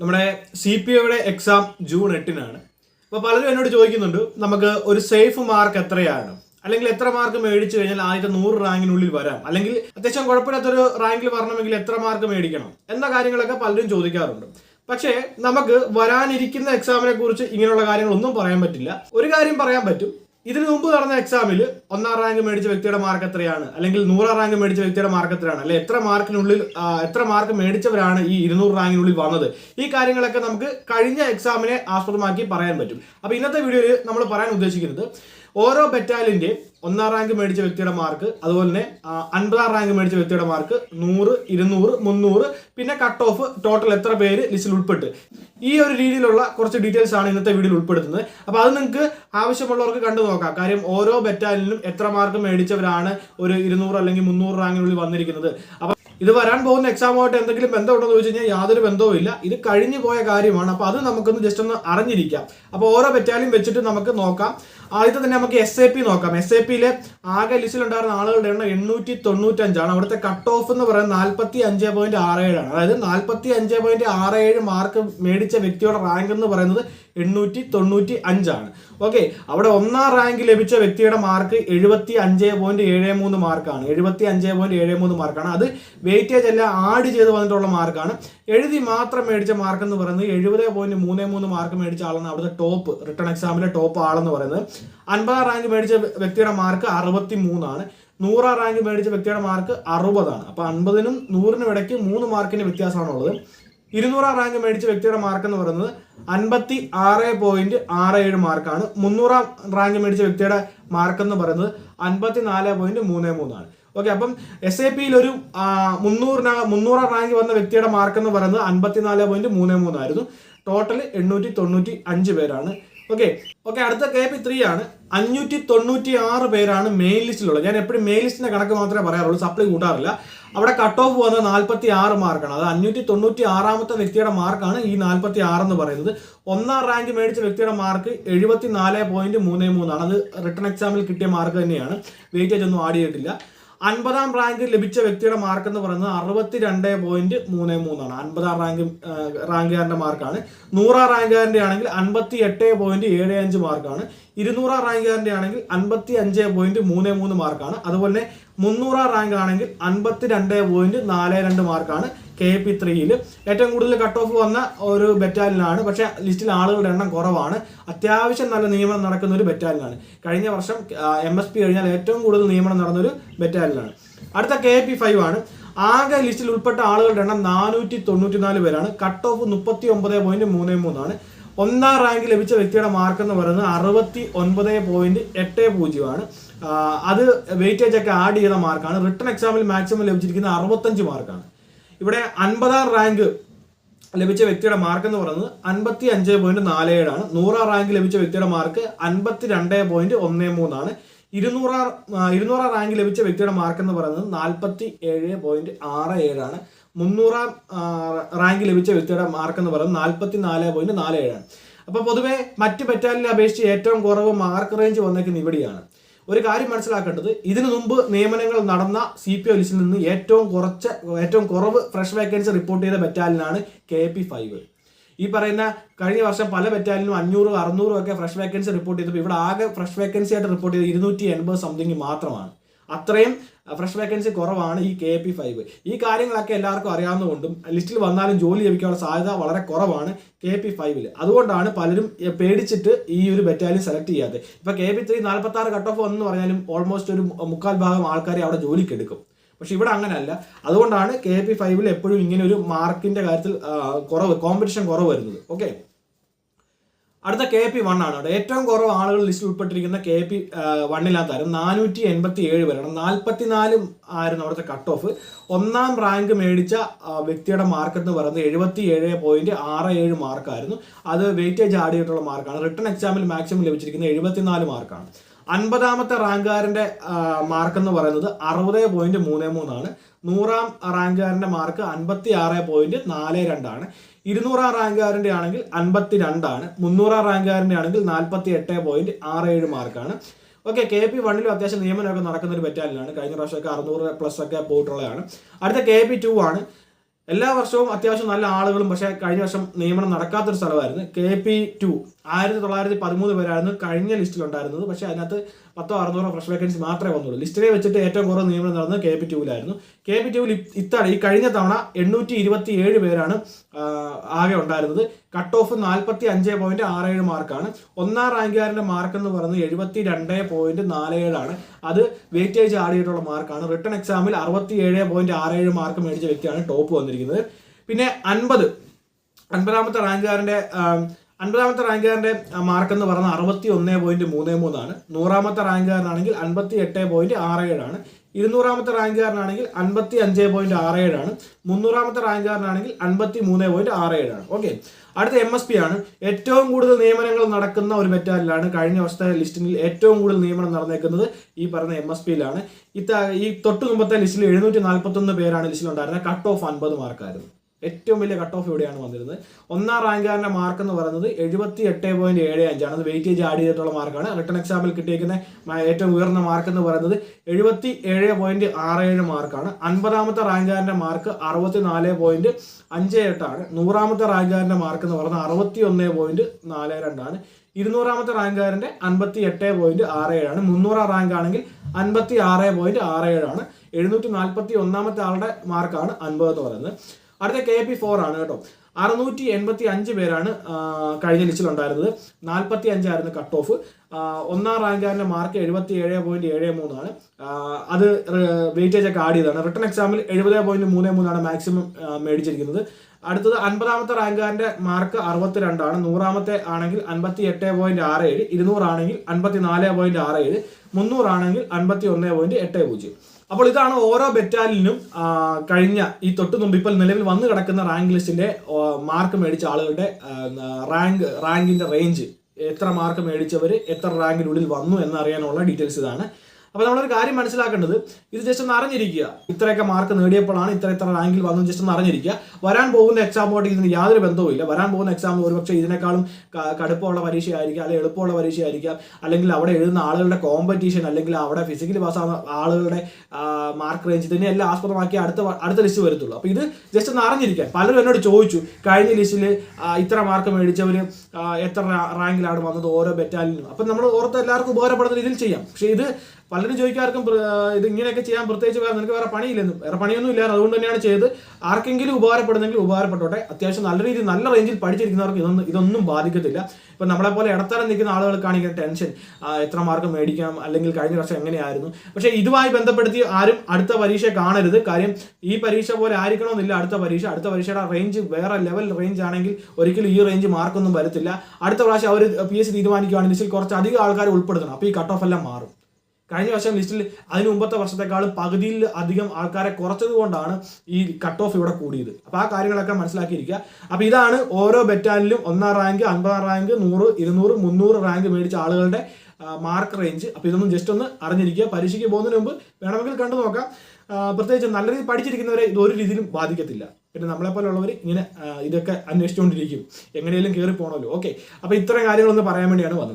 നമ്മുടെ C P ഒയുടെ exam June എട്ടിനാണ്. അപ്പോൾ പലരും എന്നോട് ചോദിക്കുന്നുണ്ട് നമുക്ക് ഒരു സേഫ് മാർക്ക് എത്രയാണ്? അല്ലെങ്കിൽ എത്ര മാർക്ക് മേടിച്ചു കഴിഞ്ഞാൽ ആദ്യത്തെ നൂറ് റാങ്കിനുള്ളിൽ വരാം? അല്ലെങ്കിൽ അത്യാവശ്യം കുഴപ്പമില്ലാത്തൊരു റാങ്കിൽ വരണമെങ്കിൽ എത്ര മാർക്ക് മേടിക്കണം? എന്ന കാര്യങ്ങളൊക്കെ പലരും ചോദിക്കാറുണ്ട്. പക്ഷേ നമുക്ക് വരാനിരിക്കുന്ന എക്സാമിനെ കുറിച്ച് ഇങ്ങനെയുള്ള കാര്യങ്ങളൊന്നും പറയാൻ പറ്റില്ല. ഒരു കാര്യം പറയാൻ പറ്റും. ഇതിനു മുമ്പ് നടന്ന എക്സാമിൽ ഒന്നാം റാങ്ക് മേടിച്ച വ്യക്തിയുടെ മാർക്ക് എത്രയാണ്? അല്ലെങ്കിൽ നൂറാം റാങ്ക് മേടിച്ച വ്യക്തിയുടെ മാർക്ക് എത്രയാണ്? അല്ലെ എത്ര മാർക്കിനുള്ളിൽ എത്ര മാർക്ക് മേടിച്ചവരാണ് ഈ ഇരുന്നൂറ് റാങ്കിനുള്ളിൽ വന്നത്? ഈ കാര്യങ്ങളൊക്കെ നമുക്ക് കഴിഞ്ഞ എക്സാമിനെ ആസ്പദമാക്കി പറയാൻ പറ്റും. അപ്പൊ ഇന്നത്തെ വീഡിയോയിൽ നമ്മൾ പറയാൻ ഉദ്ദേശിക്കുന്നത് ഓരോ ബറ്റാലിന്റെ ഒന്നാം റാങ്ക് മേടിച്ച വ്യക്തിയുടെ മാർക്ക് അതുപോലെ തന്നെ അൻപതാം റാങ്ക് മേടിച്ച വ്യക്തിയുടെ മാർക്ക് നൂറ് ഇരുന്നൂറ് മുന്നൂറ് പിന്നെ കട്ട് ഓഫ് ടോട്ടൽ എത്ര പേര് ലിസ്റ്റിൽ ഉൾപ്പെട്ട്. ഈ ഒരു രീതിയിലുള്ള കുറച്ച് ഡീറ്റെയിൽസ് ആണ് ഇന്നത്തെ വീഡിയോയിൽ ഉൾപ്പെടുത്തുന്നത്. അപ്പോൾ അത് നിങ്ങൾക്ക് ആവശ്യമുള്ളവർക്ക് കണ്ടു നോക്കാം. കാര്യം ഓരോ ബറ്റാലിനും എത്ര മാർക്ക് മേടിച്ചവരാണ് ഒരു ഇരുന്നൂറ് അല്ലെങ്കിൽ മുന്നൂറ് റാങ്കിനുള്ളിൽ വന്നിരിക്കുന്നത്. അപ്പോൾ ഇത് വരാൻ പോകുന്ന എക്സാമുമായിട്ട് എന്തെങ്കിലും ബന്ധമുണ്ടോ എന്ന് ചോദിച്ചു കഴിഞ്ഞാൽ യാതൊരു ബന്ധവും ഇല്ല. ഇത് കഴിഞ്ഞു പോയ കാര്യമാണ്. അപ്പോൾ അത് നമുക്കൊന്ന് ജസ്റ്റ് ഒന്ന് അറിഞ്ഞിരിക്കാം. അപ്പോൾ ഓരോ ബറ്റാലിയും വെച്ചിട്ട് നമുക്ക് നോക്കാം. ആദ്യത്തെ തന്നെ നമുക്ക് എസ് എ പി നോക്കാം. എസ് എ പിയിലെ ആകെ ലിസ്റ്റിൽ ഉണ്ടായിരുന്ന ആളുകളുടെ എണ്ണം എണ്ണൂറ്റി തൊണ്ണൂറ്റഞ്ചാണ് അവിടുത്തെ കട്ട് ഓഫ് എന്ന് പറയുന്നത് നാൽപ്പത്തി അഞ്ച് പോയിന്റ് ആറ് ഏഴാണ്. അതായത് നാൽപ്പത്തി അഞ്ച് പോയിന്റ് ആറ് ഏഴ് മാർക്ക് മേടിച്ച വ്യക്തിയുടെ റാങ്ക് എന്ന് പറയുന്നത് എണ്ണൂറ്റി തൊണ്ണൂറ്റി അഞ്ചാണ് ഓക്കെ അവിടെ ഒന്നാം റാങ്ക് ലഭിച്ച വ്യക്തിയുടെ മാർക്ക് എഴുപത്തി അഞ്ച് പോയിന്റ് ഏഴ് മൂന്ന് മാർക്കാണ് എഴുപത്തി അഞ്ച് പോയിന്റ് ഏഴ് മൂന്ന് മാർക്കാണ് അത് വെയിറ്റേജ് അല്ല ആഡ് ചെയ്ത് വന്നിട്ടുള്ള മാർക്കാണ് എഴുതി മാത്രം മേടിച്ച മാർക്ക് എന്ന് പറയുന്നത് എഴുപത് പോയിന്റ് മൂന്ന് മൂന്ന് മാർക്ക് മേടിച്ച ആളാണ് അവിടുത്തെ ടോപ്പ് റിട്ടേൺ എക്സാമിലെ ടോപ്പ് ആളെന്ന് പറയുന്നത്. അൻപതാം റാങ്ക് മേടിച്ച വ്യക്തിയുടെ മാർക്ക് അറുപത്തി മൂന്നാണ് നൂറാം റാങ്ക് മേടിച്ച വ്യക്തിയുടെ മാർക്ക് അറുപതാണ്. അപ്പൊ അൻപതിനും നൂറിനും ഇടയ്ക്ക് മൂന്ന് മാർക്കിന് വ്യത്യാസമാണുള്ളത്. ഇരുന്നൂറാം റാങ്ക് മേടിച്ച വ്യക്തിയുടെ മാർക്ക് എന്ന് പറയുന്നത് അൻപത്തി ആറ് പോയിന്റ് ആറ് ഏഴ് മാർക്കാണ്. മുന്നൂറാം റാങ്ക് മേടിച്ച വ്യക്തിയുടെ മാർക്ക് എന്ന് പറയുന്നത് അൻപത്തി നാല് പോയിന്റ് മൂന്ന് മൂന്നാണ്. ഓക്കെ അപ്പം എസ് എ പിയിൽ ഒരു മുന്നൂറിനാ മുന്നൂറാം റാങ്ക് വന്ന വ്യക്തിയുടെ മാർക്ക് എന്ന് പറയുന്നത് അൻപത്തിനാല് പോയിന്റ് മൂന്ന് മൂന്നായിരുന്നു. ടോട്ടൽ എണ്ണൂറ്റി തൊണ്ണൂറ്റി അഞ്ച് പേരാണ്. ഓക്കെ ഓക്കെ അടുത്ത കെ പി ത്രീ ആണ്. അഞ്ഞൂറ്റി തൊണ്ണൂറ്റി ആറ് പേരാണ് മെയിൻ ലിസ്റ്റിലുള്ളത് ഞാൻ എപ്പോഴും മെയിൻ ലിസ്റ്റിന്റെ കണക്ക് മാത്രമേ പറയാറുള്ളൂ സപ്ലി കൂട്ടാറില്ല. അവിടെ കട്ട് ഓഫ് വന്നത് നാൽപ്പത്തി ആറ് മാർക്കാണ് അത് അഞ്ഞൂറ്റി തൊണ്ണൂറ്റി ആറാമത്തെ വ്യക്തിയുടെ മാർക്കാണ് ഈ നാൽപ്പത്തി എന്ന് പറയുന്നത്. ഒന്നാം റാങ്ക് മേടിച്ച വ്യക്തിയുടെ മാർക്ക് എഴുപത്തി നാല് പോയിന്റ് മൂന്ന് മൂന്നാണ്. അത് റിട്ടേൺ എക്സാമിൽ കിട്ടിയ മാർക്ക് തന്നെയാണ്. വെയിറ്റേജ് ഒന്നും ആഡ് ചെയ്തിട്ടില്ല. അൻപതാം റാങ്ക് ലഭിച്ച വ്യക്തിയുടെ മാർക്ക് എന്ന് പറയുന്നത് അറുപത്തി രണ്ട് പോയിന്റ് മൂന്ന് മൂന്നാണ് അൻപതാം റാങ്ക് റാങ്കുകാരന്റെ മാർക്കാണ് നൂറാം റാങ്കുകാരന്റെ ആണെങ്കിൽ അൻപത്തി എട്ട് പോയിന്റ് ഏഴ് അഞ്ച് മാർക്കാണ് ഇരുന്നൂറാം റാങ്കുകാരന്റെ ആണെങ്കിൽ അൻപത്തി അഞ്ച് പോയിന്റ് മൂന്ന് മൂന്ന് മാർക്കാണ് അതുപോലെ തന്നെ മുന്നൂറാം റാങ്ക് ആണെങ്കിൽ അൻപത്തി രണ്ട് പോയിന്റ് നാല് രണ്ട് മാർക്കാണ് കെ പി ത്രീയിൽ ഏറ്റവും കൂടുതൽ കട്ട് ഓഫ് വന്ന ഒരു ബറ്റാലിയനാണ് പക്ഷേ ലിസ്റ്റിൽ ആളുകളുടെ എണ്ണം കുറവാണ്. അത്യാവശ്യം നല്ല നിയമനം നടക്കുന്ന ഒരു ബറ്റാലിയനാണ് കഴിഞ്ഞ വർഷം എം എസ് പി കഴിഞ്ഞാൽ ഏറ്റവും കൂടുതൽ നിയമനം നടന്നൊരു ബറ്റാലിയനാണ് അടുത്ത കെ പി ഫൈവ് ആണ്. ആകെ ലിസ്റ്റിൽ ഉൾപ്പെട്ട ആളുകളുടെ എണ്ണം നാനൂറ്റി തൊണ്ണൂറ്റി നാല് പേരാണ്. കട്ട് ഓഫ് മുപ്പത്തി ഒമ്പത് പോയിന്റ് മൂന്ന് മൂന്നാണ് ഒന്നാം റാങ്ക് ലഭിച്ച വ്യക്തിയുടെ മാർക്ക് എന്ന് പറയുന്നത് അറുപത്തി ഒൻപത് പോയിന്റ് എട്ട് പൂജ്യമാണ് അത് വെയിറ്റേജ് ഒക്കെ ആഡ് ചെയ്ത മാർക്കാണ് റിട്ടേൺ എക്സാമിൽ മാക്സിമം ലഭിച്ചിരിക്കുന്ന അറുപത്തഞ്ച് മാർക്കാണ് ഇവിടെ അൻപതാം റാങ്ക് ലഭിച്ച വ്യക്തിയുടെ മാർക്ക് എന്ന് പറയുന്നത് അൻപത്തി അഞ്ച് പോയിന്റ് നാല് ഏഴാണ് നൂറാം റാങ്ക് ലഭിച്ച വ്യക്തിയുടെ മാർക്ക് അൻപത്തി രണ്ട് പോയിന്റ് ഒന്ന് മൂന്നാണ് ഇരുന്നൂറാം ഇരുന്നൂറാം റാങ്ക് ലഭിച്ച വ്യക്തിയുടെ മാർക്ക് എന്ന് പറയുന്നത് നാൽപ്പത്തി ഏഴ് പോയിന്റ് ആറ് ഏഴാണ് മുന്നൂറാം റാങ്ക് ലഭിച്ച വ്യക്തിയുടെ മാർക്ക് എന്ന് പറയുന്നത് നാൽപ്പത്തി നാല് പോയിന്റ് നാല് ഏഴാണ് അപ്പൊ പൊതുവെ മറ്റ് ബറ്റാലിനെ അപേക്ഷിച്ച് ഏറ്റവും കുറവ് മാർക്ക് റേഞ്ച് വന്നേക്കുന്ന ഇവിടെയാണ്. ഒരു കാര്യം മനസ്സിലാക്കേണ്ടത് ഇതിനു മുമ്പ് നിയമനങ്ങൾ നടന്ന സി പി ഒ ലിസ്റ്റിൽ നിന്ന് ഏറ്റവും കുറച്ച് ഏറ്റവും കുറവ് ഫ്രഷ് വേക്കൻസി റിപ്പോർട്ട് ചെയ്ത ബറ്റാലിയനാണ് കെ പി ഫൈവ് ഈ പറയുന്ന കഴിഞ്ഞ വർഷം പല ബറ്റാലിയനും അഞ്ഞൂറും അറുന്നൂറും ഒക്കെ ഫ്രഷ് വേക്കൻസി റിപ്പോർട്ട് ചെയ്തപ്പോൾ ഇവിടെ ആകെ ഫ്രഷ് വേക്കൻസി ആയിട്ട് റിപ്പോർട്ട് ചെയ്ത് ഇരുന്നൂറ്റി എൺപത് സംതിങ് മാത്രമാണ്. അത്രയും ഫ്രഷ് വേക്കൻസി കുറവാണ് ഈ കെ പി ഫൈവ് ഈ കാര്യങ്ങളൊക്കെ എല്ലാവർക്കും അറിയാവുന്നതുകൊണ്ടും ലിസ്റ്റിൽ വന്നാലും ജോലി ലഭിക്കാനുള്ള സാധ്യത വളരെ കുറവാണ് കെ പി ഫൈവിൽ അതുകൊണ്ടാണ് പലരും പേടിച്ചിട്ട് ഈ ഒരു ബറ്റാലിയൻ സെലക്ട് ചെയ്യാത്തത്. ഇപ്പൊ കെ പി ത്രീ നാൽപ്പത്തി ആറ് കട്ട് ഓഫ് എന്ന് പറഞ്ഞാലും ഓൾമോസ്റ്റ് ഒരു മുക്കാൽ ഭാഗം ആൾക്കാരെ അവിടെ ജോലിക്ക് എടുക്കും. പക്ഷെ ഇവിടെ അങ്ങനെയല്ല. അതുകൊണ്ടാണ് കെ പി ഫൈവിൽ എപ്പോഴും ഇങ്ങനെ ഒരു മാർക്കിന്റെ കാര്യത്തിൽ കുറവ് കോമ്പറ്റീഷൻ കുറവ് വരുന്നത്. ഓക്കെ അടുത്ത കെ പി വൺ ആണ്. ഏറ്റവും കുറവ് ആളുകൾ ലിസ്റ്റിൽ ഉൾപ്പെട്ടിരിക്കുന്ന കെ പി വണ്ണിനകത്തായിരുന്നു നാനൂറ്റി എൺപത്തി ഏഴ് പേരാണ്. നാൽപ്പത്തിനാല് ആയിരുന്നു അവിടുത്തെ കട്ട് ഓഫ് ഒന്നാം റാങ്ക് മേടിച്ച വ്യക്തിയുടെ മാർക്ക് എന്ന് പറയുന്നത് എഴുപത്തി ഏഴ് പോയിന്റ് ആറ് ഏഴ് മാർക്കായിരുന്നു അത് വെയിറ്റേജ് ആഡ് ചെയ്തിട്ടുള്ള മാർക്കാണ് റിട്ടേൺ എക്സാമിൽ മാക്സിമം ലഭിച്ചിരിക്കുന്നത് എഴുപത്തിനാല് മാർക്കാണ് അൻപതാമത്തെ റാങ്കുകാരന്റെ മാർക്ക് എന്ന് പറയുന്നത് അറുപത് പോയിന്റ് മൂന്ന് മൂന്നാണ് നൂറാം റാങ്കുകാരന്റെ മാർക്ക് അൻപത്തി ആറ് പോയിന്റ് നാല് രണ്ടാണ് ഇരുന്നൂറാം റാങ്കുകാരന്റെ ആണെങ്കിൽ അൻപത്തി രണ്ടാണ് മുന്നൂറാം റാങ്കുകാരന്റെ ആണെങ്കിൽ നാൽപ്പത്തി എട്ട് പോയിന്റ് ആറ് ഏഴ് മാർക്കാണ്. ഓക്കെ കെ പി വണ്ണിലും അത്യാവശ്യം നിയമനമൊക്കെ നടക്കുന്ന ഒരു ബറ്റാലിയനാണ്. കഴിഞ്ഞ പ്രാവശ്യമൊക്കെ അറുന്നൂറ് പ്ലസ് ഒക്കെ പോയിട്ടുള്ളതാണ്. അടുത്ത കെ പി ടു ആണ്. എല്ലാ വർഷവും അത്യാവശ്യം നല്ല ആളുകളും പക്ഷേ കഴിഞ്ഞ വർഷം നിയമനം നടക്കാത്തൊരു സ്ഥലമായിരുന്നു കെ പി ടു. ആയിരത്തി തൊള്ളായിരത്തി പതിമൂന്ന് പേരായിരുന്നു കഴിഞ്ഞ ലിസ്റ്റിൽ ഉണ്ടായിരുന്നത് പക്ഷേ അതിനകത്ത് പത്തോ അറുന്നൂറോ ഫ്രഷ് വേക്കൻസി മാത്രമേ വന്നുള്ളൂ. ലിസ്റ്റിനെ വെച്ചിട്ട് ഏറ്റവും കുറവ് നിയമനം നടന്നത് കെ പി ടുവിലായിരുന്നു. കെ പി ടുവിൽ ഇത്തവണ ഈ കഴിഞ്ഞ തവണ എണ്ണൂറ്റി ഇരുപത്തി ഏഴ് പേരാണ് ആകെ ഉണ്ടായിരുന്നത്. കട്ട് ഓഫ് നാൽപ്പത്തി അഞ്ച് പോയിന്റ് ആറ് ഏഴ് മാർക്കാണ്. ഒന്നാം റാങ്കുകാരന്റെ മാർക്ക് എന്ന് പറയുന്നത് എഴുപത്തി രണ്ട് പോയിന്റ് നാല് ഏഴാണ് അത് വെയിറ്റേജ് ആടിയിട്ടുള്ള മാർക്കാണ്. റിട്ടേൺ എക്സാമിൽ അറുപത്തി ഏഴ് പോയിന്റ് ആറ് ഏഴ് മാർക്ക് മേടിച്ച വ്യക്തിയാണ് ടോപ്പ് വന്നിരിക്കുന്നത്. പിന്നെ അൻപത്. അൻപതാമത്തെ റാങ്കുകാരന്റെ ആം, അൻപതാമത്തെ റാങ്കുകാരന്റെ മാർക്ക് എന്ന് പറഞ്ഞാൽ അറുപത്തി ഒന്ന് പോയിന്റ് മൂന്ന് മൂന്നാണ്. നൂറാമത്തെ റാങ്കുകാരനാണെങ്കിൽ അൻപത്തി എട്ട് പോയിന്റ് ആറ് ഏഴാണ് ഇരുന്നൂറാമത്തെ റാങ്കുകാരനാണെങ്കിൽ അൻപത്തി അഞ്ച് പോയിന്റ് ആറ് ഏഴാണ് മുന്നൂറാമത്തെ റാങ്കുകാരനാണെങ്കിൽ അൻപത്തി മൂന്ന് പോയിന്റ് ആറ് ഏഴാണ് ഓക്കെ. അടുത്ത എം എസ് പി ആണ്. ഏറ്റവും കൂടുതൽ നിയമനങ്ങൾ നടക്കുന്ന ഒരു മെറ്റാലിലാണ് കഴിഞ്ഞ വർഷത്തെ ലിസ്റ്റിൽ ഏറ്റവും കൂടുതൽ നിയമനം നടന്നേക്കുന്നത് ഈ പറഞ്ഞ എം എസ് പിയിലാണ് ഇത്ത ഈ തൊട്ടു മുമ്പത്തെ ലിസ്റ്റിൽ എഴുന്നൂറ്റി നാൽപ്പത്തൊന്ന് പേരാണ് ലിസ്റ്റിൽ ഉണ്ടായിരുന്നത് കട്ട് ഓഫ് അൻപത് മാർക്കായിരുന്നു ഏറ്റവും വലിയ കട്ട് ഓഫ് ഇവിടെയാണ് വന്നിരുന്നത്. ഒന്നാം റാങ്കുകാരന്റെ മാർക്ക് എന്ന് പറയുന്നത് എഴുപത്തി എട്ട് പോയിന്റ് ഏഴ് അഞ്ചാണ്. അത് വെയിറ്റേജ് ആഡ് ചെയ്തിട്ടുള്ള മാർക്കാണ് റിട്ടേൺ എക്സാമിൽ കിട്ടിയിരിക്കുന്ന ഏറ്റവും ഉയർന്ന മാർക്ക് എന്ന് പറയുന്നത് എഴുപത്തി ഏഴ് പോയിന്റ് ആറ് ഏഴ് മാർക്കാണ് അൻപതാമത്തെ റാങ്കുകാരന്റെ മാർക്ക് അറുപത്തി നാല് പോയിന്റ് അഞ്ച് എട്ടാണ്. നൂറാമത്തെ റാങ്കുകാരന്റെ മാർക്ക് എന്ന് പറയുന്നത് അറുപത്തി ഒന്ന് പോയിന്റ് നാല് രണ്ടാണ് ഇരുന്നൂറാമത്തെ റാങ്കുകാരന്റെ അൻപത്തി എട്ട് പോയിന്റ് ആറ് ഏഴാണ് മുന്നൂറാം റാങ്ക് ആണെങ്കിൽ അൻപത്തി ആറ് പോയിന്റ് ആറ് ഏഴാണ് എഴുന്നൂറ്റി നാൽപ്പത്തി ഒന്നാമത്തെ ആളുടെ മാർക്കാണ് അൻപത് എന്ന് പറയുന്നത്. അടുത്ത കെ പി ഫോർ ആണ് കേട്ടോ. അറുന്നൂറ്റി എൺപത്തി അഞ്ച് പേരാണ് കഴിഞ്ഞ ലിസ്റ്റിൽ ഉണ്ടായിരുന്നത്. നാൽപ്പത്തി അഞ്ചായിരുന്നു കട്ട് ഓഫ് ഒന്നാം റാങ്കുകാരന്റെ മാർക്ക് എഴുപത്തി ഏഴ് പോയിന്റ് ഏഴ് മൂന്നാണ് അത് വെയിറ്റേജ് ഒക്കെ ആഡ് ചെയ്തതാണ്. റിട്ടേൺ എക്സാമിൽ എഴുപത് പോയിന്റ് മൂന്ന് മൂന്നാണ് മാക്സിമം മേടിച്ചിരിക്കുന്നത്. അടുത്തത് അൻപതാമത്തെ റാങ്കുകാരന്റെ മാർക്ക് അറുപത്തിരണ്ടാണ്. നൂറാമത്തെ ആണെങ്കിൽ അൻപത്തി എട്ട് പോയിന്റ് ആറ് ഏഴ് ഇരുന്നൂറാണെങ്കിൽ അൻപത്തി നാല് പോയിന്റ് ആറ് ഏഴ് മുന്നൂറാണെങ്കിൽ അൻപത്തി ഒന്ന് പോയിന്റ് എട്ട് പൂജ്യം. അപ്പോൾ ഇതാണ് ഓരോ ബെറ്റാലിനും കഴിഞ്ഞ ഈ തൊട്ട് മുമ്പ് ഇപ്പോൾ നിലവിൽ വന്നു കിടക്കുന്ന റാങ്ക് ലിസ്റ്റിന്റെ മാർക്ക് മേടിച്ച ആളുകളുടെ റാങ്ക് റാങ്കിന്റെ റേഞ്ച് എത്ര മാർക്ക് മേടിച്ചവർ എത്ര റാങ്കിനുള്ളിൽ വന്നു എന്നറിയാനുള്ള ഡീറ്റെയിൽസ് ഇതാണ്. അപ്പോൾ നമ്മളൊരു കാര്യം മനസ്സിലാക്കേണ്ടത് ഇത് ജസ്റ്റ് ഒന്ന് അറിഞ്ഞിരിക്കുക. ഇത്രയൊക്കെ മാർക്ക് നേടിയപ്പോഴാണ് ഇത്ര ഇത്ര റാങ്കിൽ വന്നു ജസ്റ്റ് ഒന്ന് അറിഞ്ഞിരിക്കുക. വരാൻ പോകുന്ന എക്സാമുമായിട്ട് ഇതിന് യാതൊരു ബന്ധവുമില്ല. വരാൻ പോകുന്ന എക്സാം ഒരുപക്ഷെ ഇതിനേക്കാളും കടുപ്പമുള്ള പരീക്ഷയായിരിക്കാം അല്ലെങ്കിൽ എളുപ്പമുള്ള പരീക്ഷയായിരിക്കാം അല്ലെങ്കിൽ അവിടെ എഴുതുന്ന ആളുകളുടെ കോമ്പറ്റീഷൻ അല്ലെങ്കിൽ അവിടെ ഫിസിക്കലി പാസ്സാകുന്ന ആളുകളുടെ മാർക്ക് റേഞ്ച് ഇതിനെല്ലാം ആസ്പദമാക്കി അടുത്ത അടുത്ത ലിസ്റ്റ് വരത്തുള്ളൂ. അപ്പോൾ ഇത് ജസ്റ്റ് ഒന്ന് അറിഞ്ഞിരിക്കാൻ. പലരും എന്നോട് ചോദിച്ചു കഴിഞ്ഞ ലിസ്റ്റിൽ ഇത്ര മാർക്ക് മേടിച്ചവർ എത്ര റാങ്കിലാണ് വന്നത്? ഓരോ ബറ്റാലിനും അപ്പം നമ്മൾ ഓർത്ത് എല്ലാവർക്കും ഉപകാരപ്പെടുന്ന രീതിയിൽ ചെയ്യാം. പക്ഷേ ഇത് പലരും ചോദിക്കാർക്കും ഇത് ഇങ്ങനെയൊക്കെ ചെയ്യാൻ പ്രത്യേകിച്ച് വേറെ നിനക്ക് വേറെ പണിയില്ലെന്നും. വേറെ പണിയൊന്നും ഇല്ല അതുകൊണ്ട് തന്നെയാണ് ചെയ്ത് ആർക്കെങ്കിലും ഉപകാരപ്പെടുന്നെങ്കിൽ ഉപകാരപ്പെട്ടോട്ടെ. അത്യാവശ്യം നല്ല രീതിയിൽ നല്ല റേഞ്ചിൽ പഠിച്ചിരിക്കുന്നവർക്ക് ഇതൊന്നും ഇതൊന്നും ബാധിക്കത്തില്ല. ഇപ്പം നമ്മളെ പോലെ ഇടത്തരം നിൽക്കുന്ന ആളുകൾക്കാണ് ഇങ്ങനെ ടെൻഷൻ എത്ര മാർക്ക് മേടിക്കാം അല്ലെങ്കിൽ കഴിഞ്ഞ വർഷം എങ്ങനെയായിരുന്നു. പക്ഷേ ഇതുമായി ബന്ധപ്പെടുത്തി ആരും അടുത്ത പരീക്ഷ കാണരുത്. കാര്യം ഈ പരീക്ഷ പോലെ ആയിരിക്കണമെന്നില്ല അടുത്ത പരീക്ഷ. അടുത്ത പരീക്ഷയുടെ റേഞ്ച് വേറെ ലെവൽ റേഞ്ച് ആണെങ്കിൽ ഒരിക്കലും ഈ റേഞ്ച് മാർക്കൊന്നും വരത്തില്ല. അടുത്ത പ്രാവശ്യം അവർ പി എസ് സി തീരുമാനിക്കുകയാണെങ്കിൽ കുറച്ച് അധികം ആൾക്കാർ ഉൾപ്പെടുത്തണം. അപ്പോൾ ഈ കട്ട് ഓഫ് എല്ലാം മാറും. കഴിഞ്ഞ വർഷം ലിസ്റ്റിൽ അതിന് മുമ്പത്തെ വർഷത്തെക്കാളും പകുതിയിൽ അധികം ആൾക്കാരെ കുറച്ചത് കൊണ്ടാണ് ഈ കട്ട് ഓഫ് ഇവിടെ കൂടിയത്. അപ്പോൾ ആ കാര്യങ്ങളൊക്കെ മനസ്സിലാക്കിയിരിക്കുക. അപ്പോൾ ഇതാണ് ഓരോ ബെറ്റാലിലും ഒന്നാം റാങ്ക് അൻപതാം റാങ്ക് നൂറ് ഇരുന്നൂറ് മുന്നൂറ് റാങ്ക് മേടിച്ച ആളുകളുടെ മാർക്ക് റേഞ്ച് അപ്പോൾ ഇതൊന്നും ജസ്റ്റ് ഒന്ന് അറിഞ്ഞിരിക്കുക. പരീക്ഷയ്ക്ക് പോകുന്നതിന് മുമ്പ് വേണമെങ്കിൽ കണ്ടു നോക്കാം. പ്രത്യേകിച്ച് നല്ല രീതിയിൽ പഠിച്ചിരിക്കുന്നവരെ ഇത് ഒരു രീതിയിലും ബാധിക്കത്തില്ല. പിന്നെ നമ്മളെ പോലുള്ളവർ ഇങ്ങനെ ഇതൊക്കെ അന്വേഷിച്ചുകൊണ്ടിരിക്കും. എങ്ങനെയെങ്കിലും കയറി പോകണമല്ലോ ഓക്കെ അപ്പോൾ ഇത്തരം കാര്യങ്ങളൊന്ന് പറയാൻ വേണ്ടിയാണ് വന്നത്.